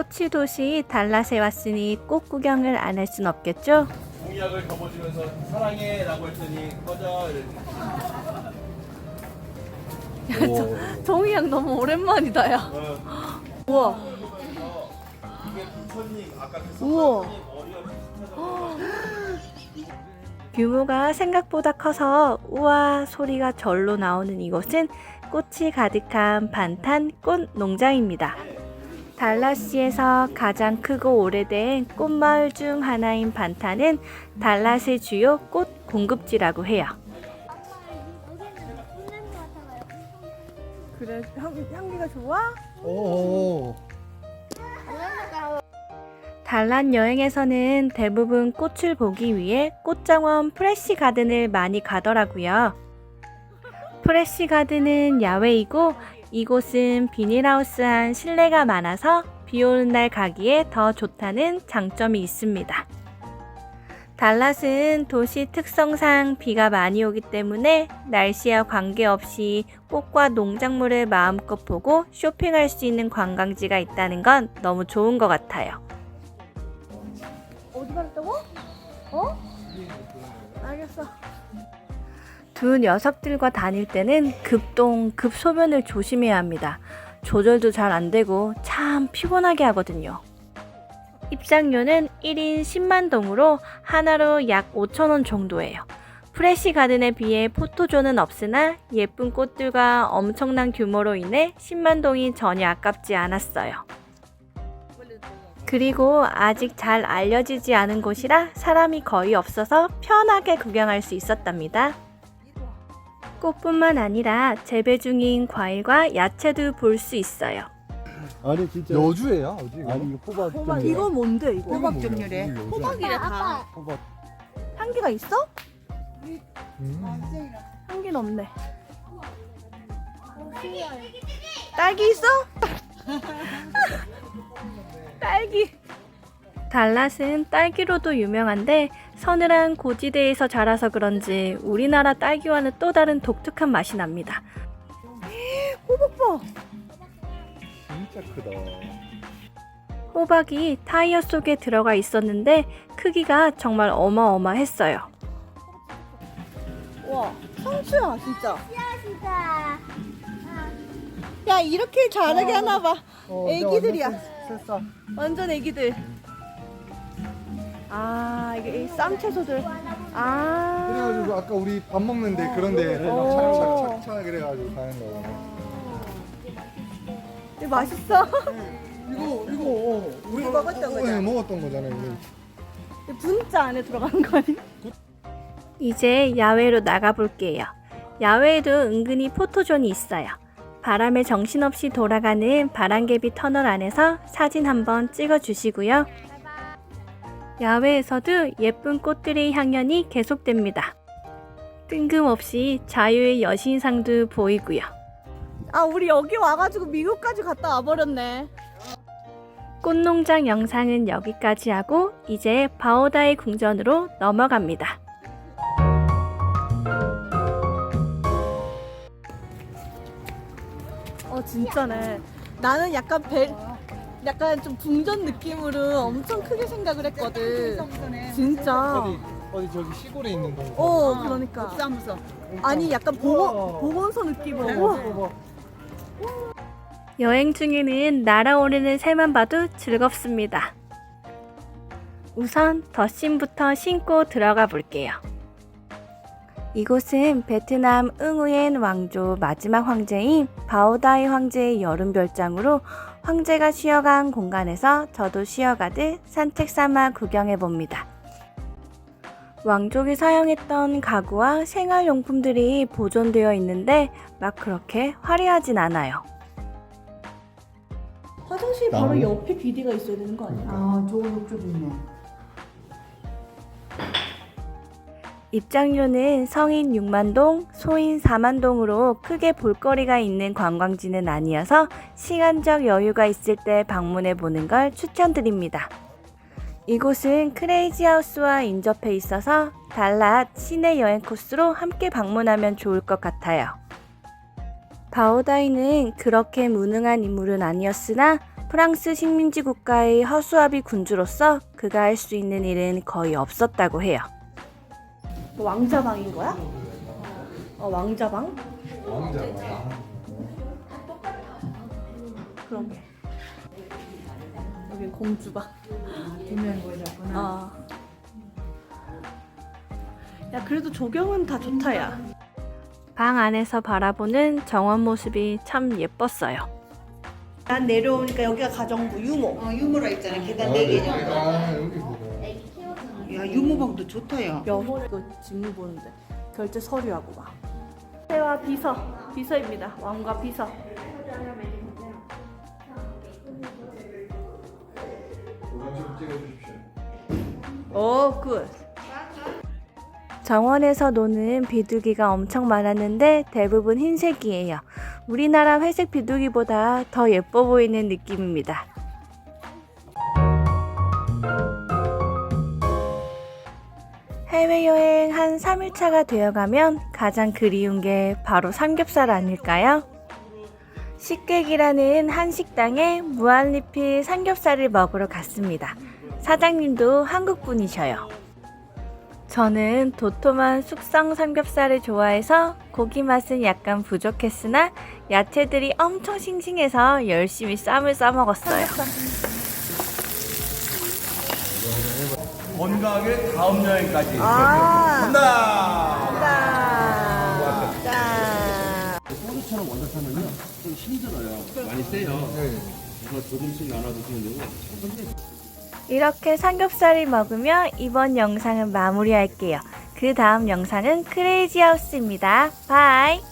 꽃이 도시 달랏에 왔으니 꽃 구경을 안 할 순 없겠죠? 공약을 접어주면서 사랑해라고 했더니 꺼져 이랬더니 정이양 너무 오랜만이다 야 어, 우와 이게 부처님 아까 그 우와. 머리가 규모가 생각보다 커서 우와 소리가 절로 나오는 이곳은 꽃이 가득한 반탄 꽃 농장입니다. 달라스에서 가장 크고 오래된 꽃마을 중 하나인 반탄은 달라스의 주요 꽃 공급지라고 해요. 그래 향, 향기가 좋아? 오. 달란 여행에서는 대부분 꽃을 보기 위해 꽃정원 프레시 가든을 많이 가더라고요. 프레시 가든은 야외이고 이곳은 비닐하우스 한 실내가 많아서 비 오는 날 가기에 더 좋다는 장점이 있습니다. 달랏은 도시 특성상 비가 많이 오기 때문에 날씨와 관계없이 꽃과 농작물을 마음껏 보고 쇼핑할 수 있는 관광지가 있다는 건 너무 좋은 것 같아요. 어디 갔다고? 어? 알겠어. 두 녀석들과 다닐 때는 급동, 급소변을 조심해야 합니다. 조절도 잘 안 되고 참 피곤하게 하거든요. 입장료는 1인 10만 동으로 하나로 약 5천 원 정도예요. 프레시 가든에 비해 포토존은 없으나 예쁜 꽃들과 엄청난 규모로 인해 10만 동이 전혀 아깝지 않았어요. 그리고 아직 잘 알려지지 않은 곳이라 사람이 거의 없어서 편하게 구경할 수 있었답니다. 꽃뿐만 아니라 재배 중인 과일과 야채도 볼 수 있어요. 아니 진짜 여주예요, 어디? 아니 호박 호박 이거 뭔데 이거? 호박 종류래. 호박이래 다. 호박 향기가 있어? 음. 향기는 없네. 딸기 있어? 딸기. 달랏은 딸기로도 유명한데 서늘한 고지대에서 자라서 그런지 우리나라 딸기와는 또 다른 독특한 맛이 납니다. 호박 봐. 진짜 크다. 호박이 타이어 속에 들어가 있었는데 크기가 정말 어마어마했어요. 와 상추야 진짜. 야 이렇게 자라게 하나 봐. 어, 애기들이야. 완전 애기들. 아 이게 이 쌈채소들. 아. 그래가지고 아까 우리 밥 먹는데 그런데 오. 착착착착 그래가지고 가는 거. 이거 맛있어. 이거 이거 어, 우리 먹었던 거잖아. 네, 먹었던 거잖아요. 이거. 분짜 안에 들어가는 거 아니야? 이제 야외로 나가볼게요. 야외에도 은근히 포토존이 있어요. 바람에 정신없이 돌아가는 바람개비 터널 안에서 사진 한번 찍어주시고요. 야외에서도 예쁜 꽃들의 향연이 계속됩니다. 뜬금없이 자유의 여신상도 보이고요. 아 우리 여기 와가지고 미국까지 갔다 와버렸네. 꽃농장 영상은 여기까지 하고 이제 바오다의 궁전으로 넘어갑니다. 어 진짜네. 나는 약간 배, 약간 좀 궁전 느낌으로 엄청 크게 생각을 했거든. 진짜. 어디 어디 저기 시골에 있는 거. 어 그러니까. 아니 약간 보건 보건소 느낌으로. 우와. 여행 중에는 날아오르는 새만 봐도 즐겁습니다. 우선 덧신부터 신고 들어가 볼게요. 이곳은 베트남 응우엔 왕조 마지막 황제인 바오다이 황제의 여름 별장으로 황제가 쉬어간 공간에서 저도 쉬어가듯 산책 삼아 구경해 봅니다. 왕족이 사용했던 가구와 생활용품들이 보존되어 있는데 막 그렇게 화려하진 않아요. 화장실 바로 나무? 옆에 비디가 있어야 되는 거 아니야? 아 좋은 욕조도 있네. 입장료는 성인 6만동, 소인 4만동으로 크게 볼거리가 있는 관광지는 아니어서 시간적 여유가 있을 때 방문해 보는 걸 추천드립니다. 이곳은 크레이지 하우스와 인접해 있어서 달랏 시내 여행 코스로 함께 방문하면 좋을 것 같아요. 바오다이는 그렇게 무능한 인물은 아니었으나 프랑스 식민지 국가의 허수아비 군주로서 그가 할 수 있는 일은 거의 없었다고 해요. 뭐 왕자방인 거야? 어, 왕자방? 왕자. 그런 게. 여긴 공주방. 유명고였구나. 어. 야, 그래도 조경은 다 좋다, 야. 방 안에서 바라보는 정원 모습이 참 예뻤어요. 난 내려오니까 여기가 가정부 유모. 어, 유모라 있잖아. 계단 네 개 정도. 아 여기 보다. 야, 유모방도 좋다요. 여보 이거 직무 보는데 결제 서류하고 막. 태와 비서 비서입니다. 왕과 비서. 오 굿. 정원에서 노는 비둘기가 엄청 많았는데 대부분 흰색이에요. 우리나라 회색 비둘기보다 더 예뻐 보이는 느낌입니다. 해외 여행 한 3일차가 되어가면 가장 그리운 게 바로 삼겹살 아닐까요? 식객이라는 한 식당에 무한리필 삼겹살을 먹으러 갔습니다. 사장님도 한국분이셔요. 저는 도톰한 숙성 삼겹살을 좋아해서 고기 맛은 약간 부족했으나 야채들이 엄청 싱싱해서 열심히 쌈을 싸먹었어요. 건강하게 다음 여행까지. 아. 간다. 짠! 짠! 소주처럼 먼저 타면요 좀 힘들어요. 많이 세요. 그래서 조금씩 나눠 드시면 되고. 이렇게 삼겹살을 먹으며 이번 영상은 마무리할게요. 그 다음 영상은 크레이지 하우스입니다. 바이!